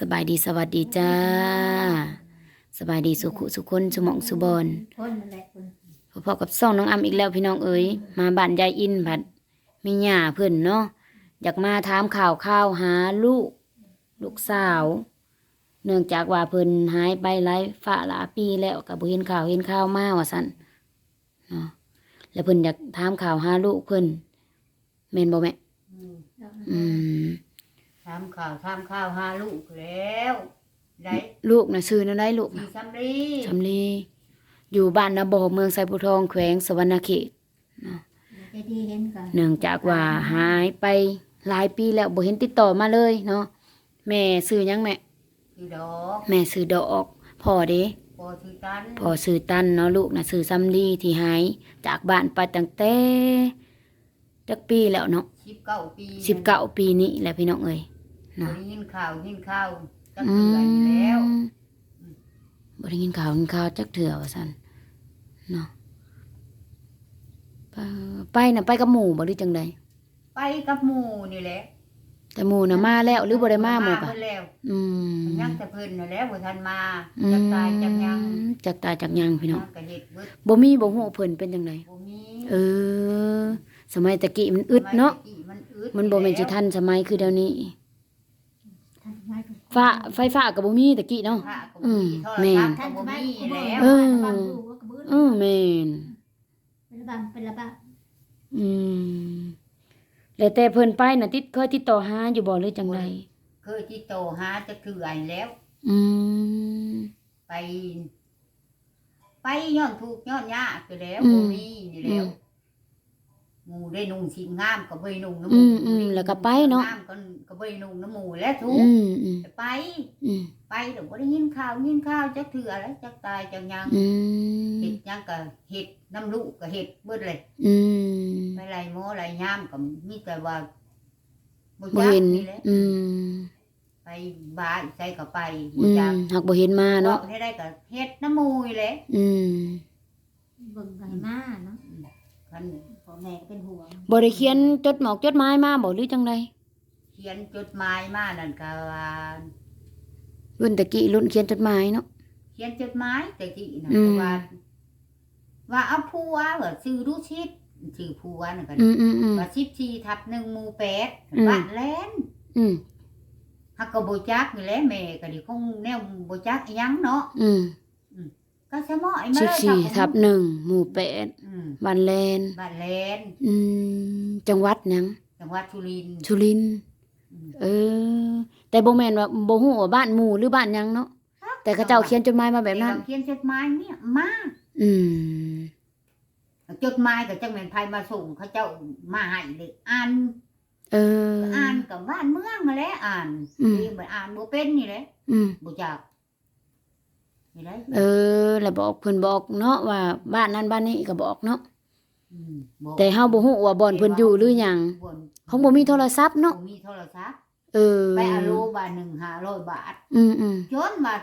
สบายดีสวัสดีจ้า สบายดีสุขุสุคนสมองสุบอลพอๆกับซ่องน้องอำอีกแล้วพี่น้องเอ๋ยมาบ้านยายอินผัดมีหญ้าเพิ่นเนาะอยากมาถามข่าวข่าวหาลูก ลูกสาว เนื่องจากว่าเพิ่นหายไปหลายฝ่าหลาปีแล้วก็บ่เห็นข่าวเห็นข่าวมาว่าซั่นเนาะแล้วเพิ่นอยากถามข่าวหาลูกเพิ่นแม่นบ่แม่อืม ทำข่าวทำข้าวหาลูกแล้วได้ลูกน่ะชื่อนั่นได้ลูกสีน่ะสำลีสำลีอยู่บ้านนาบ่อเมืองไซบุทองแขวงสวรรณเขตจะดีเห็นกันเนื่องจากว่าหายไปหลายปีแล้วบ่เห็นติดต่อมาเลยเนาะแม่ซื้อหยังแม่สีดอกแม่ซื้อดอกพ่อเด้พอสีตันพ่อซื้อตันเนาะลูกน่ะซื้อสำลีที่หายจากบ้านไปตั้งแต่จักปีแล้วเนาะสิบเก้าปี19ปีนี้แหละพี่น้องเอ้ย เนาะยินข่าวยินข่าวจักอืเดือนแล้วมบ่ได้ยินข่าวกินข่าวจักเถื่อว่าซั่นเนาะไปไปน่ะไปกับหมู่บ่หรือจังใดไปกับหมู่นี่แหละแต่หมู่น่ะมาแล้วหรือบ่ได้มาหมู่กะเพิ่นแล้วอืมยังแต่เพิ่นน่ะแล้วบ่ทันมาอืจัมกตายจักยังจักตายจักยังพี่น้องยังก็เฮ็ดเบิดบ่มีบ่ฮู้เพิ่นเป็นจังไดบ่มีเออ สมัยตะกี้มันอึดเนาะสมัยตกี้มันอึดมันบ่แม่นสิทันสมัยคือเดี๋ยวนี้ท่านสมัยคุณ ฟ้าไฟฟ้าก็บ่มีตะกี้เนาะพระก็อืบ่มมีโทรแม่ศัพท์ท่านก็สบ่มัยมีคุณแล้วเออบ้านดูก็กระเบื้องเออแม่นเป็นระบำเป็นระบอืมแล้วแต่เพิ่นไปน่ะติดเคยติดต่อหาอยู่บ่หรือจังไดเคยที่โตหาจะคืออันแล้ว อืม ไป ไปย้อนถูกย้อนยากไปแล้วอืมบ่มีนี่แล้ว หมูได้นุ่งสิงามก็บ่ได้นุ่งน้ำหอืมูมอืมแล้วก็ไปเนาะงามก็ก็บ่ได้นุ่งน้ำหมูแล้วทุกอืมอืมไป อืมไปเดี๋ยวบ่ได้ยินข่าวยินข่าวจักเถื่อแล้วจักตายจักหยังอืมเฮ็ดหยังก็เฮ็ดน้ำลูกก็เฮ็ดเบิดเลย อืมไปไล่หมอไล่ยามก็มีแต่ว่าบ่บ่จักเห็นนี่แหละอืมไปบ้านใส่ก็ไปอืบ่มจักหักบ่เห็นมาเนาะให้ได้ก็เฮ็ดน้ำหมูนี่แหละอืมำเบิ่งไก่มาเนาะคันพ่อ แม่ก็เป็นห่วงบ่ได้เขียนจดหมอกจดหมายมาบ่หรือจังไดเขียนจดหมายมานั่นก็ว่ารุ่นตะกี้รุ่นเขียนจดหมายเนาะเขียนจดหมายแต่กี้นะอืมว่าว่าเอาผัวว่าชื่อรู้ชิดชื่อผัวนั่นก็อืมอืมอืมว่าชิดชีทับหนึ่งหมู่แปดอืมบ้านแลนอืมฮักก็บ่จักนี่แหละแม่ก็ดิคงแนวบ่จักอิหยังเนาะอืม ก็สมอยมาสิบเลยสี่ครับทับหนึ่งหมู่แปดอืมบ้านแลนบ้านแลนอืมจังหวัดหยังจังหวัดสุรินทร์สุรินทร์อืม เออ แต่บ่แม่นว่าบ่ฮู้ว่าบ้านหมู่หรือบ้านหยังเนาะแต่เขาเจ้าเขียนจดหมายมาแบบนั้น เขียนจดหมายเนี่ยมาอืม จดหมายก็จังแม่นไผมาส่งเขาเจ้ามาให้เลยอ่านเออ อ่านกับบ้านเมืองนั่นแหละอ่านอืมเองบ่อ่านบ่เป็นนี่แหละอืม บ่จัก นี่แหละเออ แล้วบอกเพิ่นบอกเนาะว่าบ้านนั้นบ้านนี้ก็บอกเนาะอืมบอกแต่เฮาบ่ฮู้ว่าบ่อนเพิ่นอยู่หรือหยังบ่นเขาบ่มีโทรศัพท์เนาะบ่มีโทรศัพท์เออไปอาโลบาทหนึ่ง500บาทอืมอืมจนว่า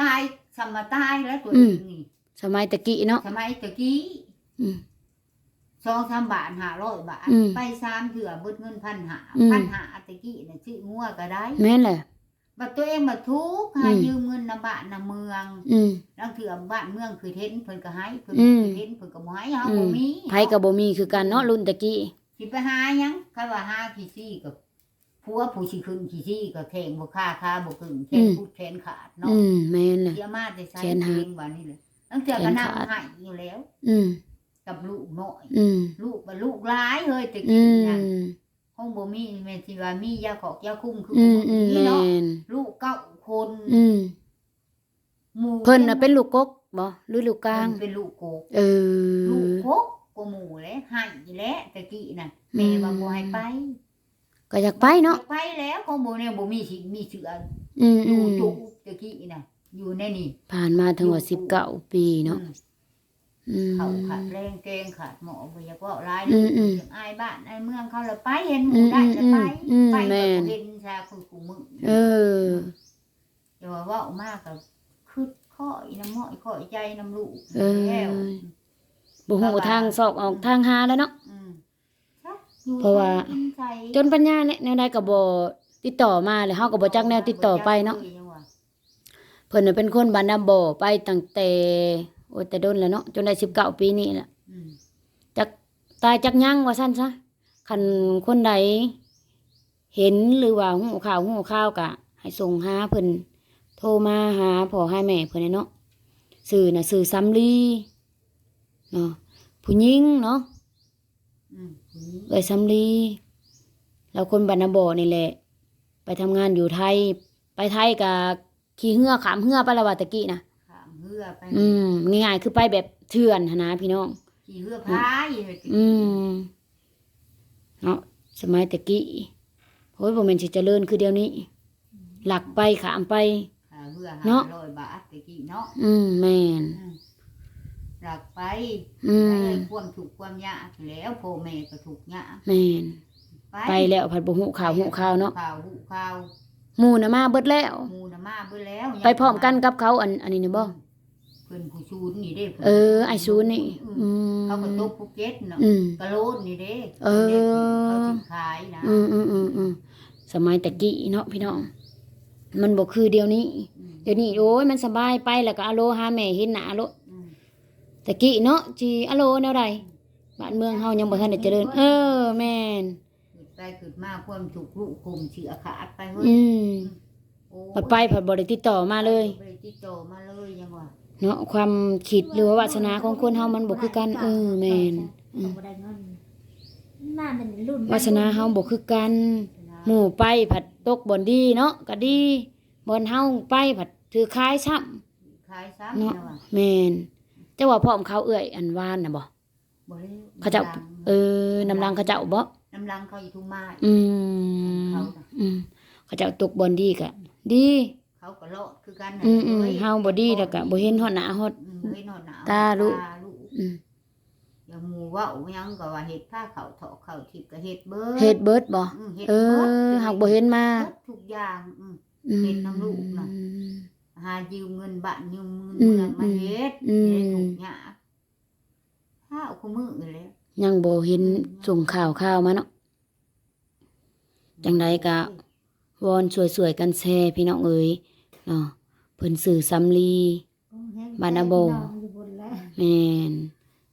ตายสมมาตายแล้วตัวอืเอมงนี่สมัยตะกี้เนาะสมัยตะกี้อืม สองสามบาทห้าร้อยบาท อืมไปสามเถื่อเบิดเงินพันหาอืม พันหาตะกี้น่ะชื่องัวก็ได้ แม่นแหละ บัดตัวเองบัดทุกข์หาอืมยืมเงินนำบ้านนำเมืองอืมลังเถื่อบ้านเมืองคือเห็นเพิ่นก็ให้เพิ่นอืบ่มคือเห็นเพิ่นก็บ่ให้เฮาอืบ่มมีไผก็บ่มีคือกันเนาะรุ่นตะกี้สิไปหาหยังคันว่าหาขี้ซี่ก็ผัวผู้สิขึ้นขี้ซี่ก็แข่งบ่ค่าค่าบ่กึ่งแขนพุดแขนขาดเนาะอืมแม่นแหละเสียมาแต่ใช้แขนหักเองว่านี่เลยลังเถื่อก็นั่งแขนขาดให้อยู่แล้ว อืมกับลูกน้อยอืมลูกบ่ลูกหลายเฮ้ยตะอืกี้มน่ะ คงบ่มีแม่นสิว่ามียาขอกยาคุ้มคืออือมอืมนี่แม่เนาะนลูกเก้าคนอืมหมู่เพิ่นน่ะเป็นลูกกกบ่หรือลูกกลาง เพิ่นเป็นลูกโกกเอลูอกโกกก็หมู่แหละให้แหละตะกี้น่ะแม่ว่าบ่ให้ไปก็อยากไปเนาะไปแล้วของบ่เนี่ยบ่มีสิมีเสืออืมออืยู่มจุกตะกี้น่ะอยู่ในนี่ผ่านมาถึงว่า19ปีเนาะอืมอืม เขาขาดแรงเกงขาดหมอบ่อยากเว้าหลายอืมอืมอายบ้านอายเมืองเขาละไปเห็นหอืมู่มได้ละไปอืมไปแม่ก็นเห็นชาคือกูมึงเออแต่ว่าเว้ามากก็คือข้อยน้ำหม้อยข้อยใจน้ำลูกเออแล้วบ่ฮู้ทางซอกออกทางหาแล้วเนาะอืมชักอยู่เพราะว่าอินใจจนปัญญาเนี่ยแนวใดก็บ่ติดต่อมาแล้วเฮาก็บ่จักแนวติดต่อไปเนาะเพิ่นน่ะเป็นคนบ้านนาบ่อไปตั้งแต่ โอ้ยแต่โดนแล้วเนาะจนได้19ปีนี่แหละอืมจักตายจักยังว่าซั่นซะคันคนใดเห็นหรือว่าหูข่าวหูข่าวก็ให้ส่งหาเพิ่นโทรมาหาพ่อหาแม่เพิ่นน่ะเนาะสื่อน่ะสื่อสำลีเนาะผู้หญิงเนาะอืมผู้หญิงเอ้ยสำลีเราคนบรรณบ่อนี่แหละ ไปทำงานอยู่ไทย ไปไทยกับขี่เหือขามเหือไปละวาตะกี้นะขาม เหือไปอืมง่ายๆคือไปแบบเถื่อนหั้นนะพี่น้อง ขี่เหือพายเฮ็ดอืมเนาะสมัยตะกี้โอ้ยบ่แม่นสิเจริญคือเดี๋ยวนี้ หลักไปขามไป ขาเหือเนาะห้าร้อยบาทตะกี้เนาะอืมแม่นอืมหลักไปอืมไปความถูกข์ความยากแล้วพ่อแม่ก็ถูกข์ยากแม่นไปแล้วผัดบ่ฮู้ข่าวฮู้ข่าวเนาะข่าวหูข่าวหมู่น่ะมาเบิดแล้ว หมูน่ะมาเบิ่แล้วไปพร้อมกันกับเขาอันอันนี้นี่บ่เพิ่นผู้ชูนนี่เด้พิ่นเออไอซูนนี่อืมเขาก็ตกภูเก็ตเนาะอืม กะโลนนี่เด้เออ เขาสิขายนะอืมอืมอืมอืมสมัยตะกี้เนาะพี่น้อง มันบอกคือเดี๋ยวนี้ อืมเดี๋ยวนี้โอ้ยมันสบายไปแล้วก็อโลหาแม่เห็นหน้าโลอืมตะกี้เนาะจีอโลแนวใดบ้านเมืองเฮายังบ่ทันได้เจริญ เออแม่นขึ้นไปขึ้นมาความถูกข์ลุกคุมเชือขาดไปเฮ้ยอืมโอ้ปัดไปผัดบ่ได้ติดต่อมาเลย ไปติดต่อมา เลยยังว่าเนาะความคิดหรือว่าวาสนาของคนเฮามันบ่คือกันเออแม่นอืมบ่ได้เงินหน้าเป็นรุ่นวาสนาเฮาบ่คือกัน หมู่ไปผัดตกบ่อนดีเนาะก็ดีบ่อนเฮาไปผัดถือคายซ้ำขายซ้ำเนาะนะว่าแม่นเจ้าว่าพร้อมเขาเอื้อยอันวานน่ะบ่บ่ได้เขาเจ้าเออน้ำลังเขาเจ้าบ่น้ำลังเขาอยู่ทุ่งไม้อืมเขาน่ะอืมเขาเจ้าตกบอลดีกะดี เขาก็เลาะคือกันน่ะอืมอืมอ้ยเฮาบ่ดีแล้วก็บ่เห็นฮอดหน้าฮอดอืมบ่เห็นฮอดหน้ตาลูก ตาลูกอืมอย่างหมู่เว่าหยังก็ว่าเฮ็ดผ้าเขาเถาะเขาทิพย์ก็เฮ็ดเบิดเฮ็ดเบิดบ่อืมเฮ็ดเอบิดอหากบ่เห็นมาเบิดทุกอย่างอืม อืม เฮ็ดน้ำลูกน่ะอืมหายืมเงินบ้านยืมเงินอืมเมืองมาเฮ็ดอืม เฮ็ดทุกอย่างข้าวคู่มือนี่แหละยังบ่เห็นส่งข่าวข่าวมาเนาะ จังใดก็ วอนสวยๆกันแชร์พี่น้องเอ๋ย เนาะเพิ่นสื่อสำลีบานาโบอยู่บนแล้วแม่น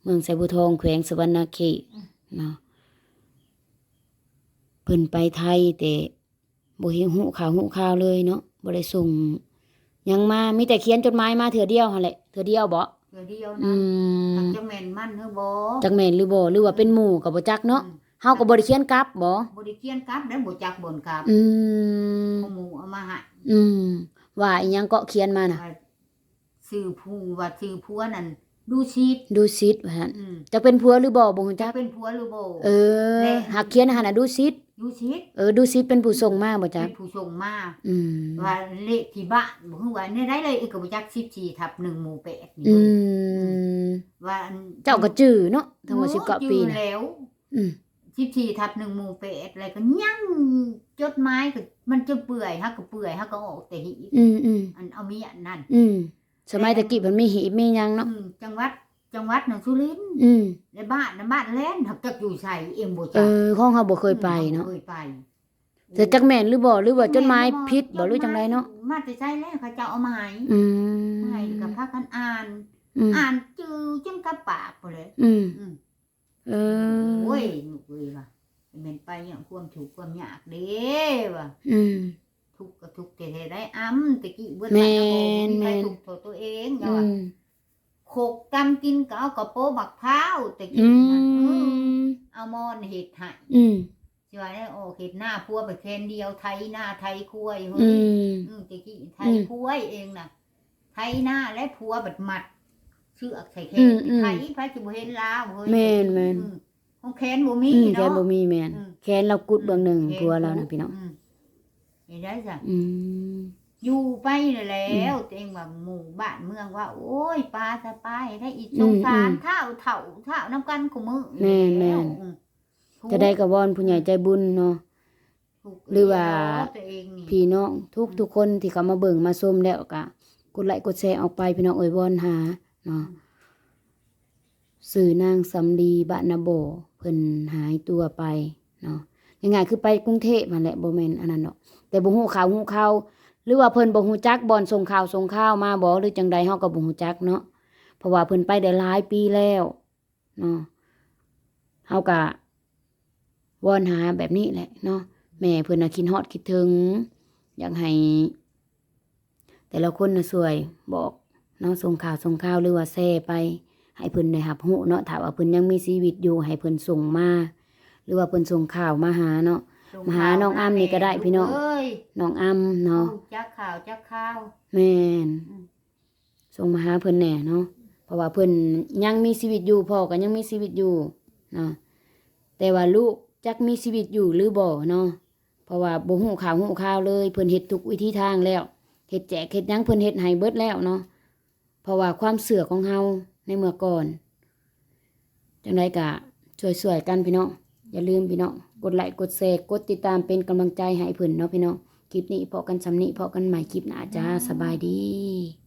เมืองไสบุทองแขวงสวรรณเขตเนาะเพิ่นไปไทยแต่บ่เห็นหูข่าวหูข่าวเลยเนาะบ่ได้ส่งหยังมามีแต่เขียนจดหมายมาเถื่อเดียวหั่นแหละเถื่อเดียวบ่เดี๋ยวเดียวอืนะมทักจะแม่นมันเฮาบ่จักแม่นหรือบ่หรือว่าเป็นหมู่ก็บ่จักเนาะอืมเฮาก็บ่ได้เขียนกลับบ่บ่ได้เขียนกลับได้บ่จักบ่นกลับอืมเอาหมู่เอามาให้อืม ว่าอีหยังก็เขียนมาน่ะ ว่าชื่อผู้ว่าชื่อผัวนั่นดูชีตดูซิดว่าซั่นอืมจะเป็นผัวหรือบ่บ่ฮู้จะจักเป็นผัวหรือบ่ เออหากเขียนหั่นน่ะดูซิดดูชีตเออดูซิดเป็นผู้ส่งมาบ่จักเป็นผู้ส่งมาอืมว่าเลขที่บ้านบ่ฮู้ว่าในได้เลยอีกก็บ่จัก14ทับ1หมู่8นี่อืเว้ยมว่าอันเจ้าก็จื้อเนาะทั้งหมดโอ้19ปีจื้อน่ะแล้ว อืม 14ทับ1หมู่8อะไรก็ยังจดหมายก็มันจะเปื่อยฮักก็เปื่อยฮักก็ออกแต่หีบอืมอืมอันเอามีอันนั้นอืมสมัยตะกี้มันมีหีบมีหยังเนาะอืมจังหวัดจังหวัดนนสุรินทร์อืมในบ้านในบ้านแล่นหักจักอยู่ใส่เองบ่เอจักอของเฮาบ่เคยไปเนาะเคยไป แต่จักแม่นหรือบ่หรือว่าจดหมายผิดบ่หรือจังไดเนาะมาแต่ใช่แล้วเขาจะเอามาให้อืมาให้มกับพากันอ่าน อืมอ่านจือจนกับปากไปเลย อืมอืม เออโอ้ยลูกเอ้ยว่ะเป็นไปอย่างความถูกข์ความยากเด้ว่ะอืม ทุกข์ก็ทุกข์แต่เฮ็ดได้อ้ำตะกี้เบิดแม่บ้านนก็บ่มีใครทุกข์เท่าตัวเองอย่าอืว่ามโขกกำกินก็เอากระโปรงบักพร้าวตะอืกี้นะเออมเอามอนเฮ็ดให้อืมสิว่าได้โอ้เฮ็ดหน้าพัวไปแคนเดียวไทยหน้าไทยคุ้ยเฮ้อืย ม อืมตะกี้ไทยคุ้ยเองน่ะไทยหน้าและพัวบัดหมัดเชือกใส่แขอืนมอืมไทยพระสิบ่เห็นลาวเฮ้ยแม่นแม่นอืของแขนบ่มีอืมแกเนาะ บ่มีแม่นอืม แขนเรากุดเบื้องหนึ่งแขผัวเรานะพี่น้องมเห็นได้จ้ะอืม อยู่ไปนั่นแล้วตัวเองว่าหมู่บ้านเมืองว่า โอ้ยปลาสะปายได้อีสงสารเท่าเท่าเท่าน้ำกันของมือแล้วอืมจะได้กระวอนผู้ใหญ่ใจบุญเนาะ ถูกหรือว่า ตัวเองนี่ พี่น้องทุกทุกคนที่เขามาเบิ่งมาชมแล้วก็กดไลค์กดแชร์ออกไปพี่น้องเอ่ยวอนหา เนาะสื่อนางสำลีบะนาโบเพิ่นหายตัวไปเนาะยังไงคือไปกรุงเทพมาแหละบ่แมนอันนั้นเนาะแต่บ่ฮู้ข่าวฮู้ข่าวหรือว่าเพิ่นบ่ฮู้จักบอนส่งข่าวส่งข่าวมาบ่หรือจังใดเฮาก็บ่ฮู้จักเนาะเพราะว่าเพิ่นไปได้หลายปีแล้วเนาะเฮาก็วอนหาแบบนี้แหละเนาะแม่เพิ่นน่ะคิดฮอดคิดถึง อยากให้แต่ละคนน่ะช่วยบอก เนาะส่งข่าวส่งข่าวหรือว่าแชร์ไป ให้เพิ่นได้รับรู้เนาะถ้าว่าเพิ่นยังมีชีวิตอยู่ให้เพิ่นส่งมาหรือว่าเพิ่นส่งข่าวมาหาเนาะมาหาน้องอ้ำนี่ก็ได้พี่น้องเอ้ยน้องอ้ำเนาะจักข่าวจักข่าวแม่นอืมส่งมาหาเพิ่นแหน่เนาะเพราะว่าเพิ่นยังมีชีวิตอยู่พ่อก็ยังมีชีวิตอยู่เนาะแต่ว่าลูกจักมีชีวิตอยู่หรือบ่เนาะเพราะว่าบ่ฮู้ข่าวฮู้ข่าวเลยเพิ่นเฮ็ดทุกวิธีทางแล้วเฮ็ดแจกเฮ็ดหยังเพิ่นเฮ็ดให้เบิดแล้วเนาะ เพราะว่าความเสื่อของเฮาในเมื่อก่อนจังไรกะช่วยๆกันพี่น้องอย่าลืมพี่น้องกดไลค์กดแชร์กดติดตามเป็นกำลังใจให้เพิ่นเนาะพี่น้องคลิปนี้พอกันสำนี้พอกันใหม่คลิปหน้าจ้าสบายดี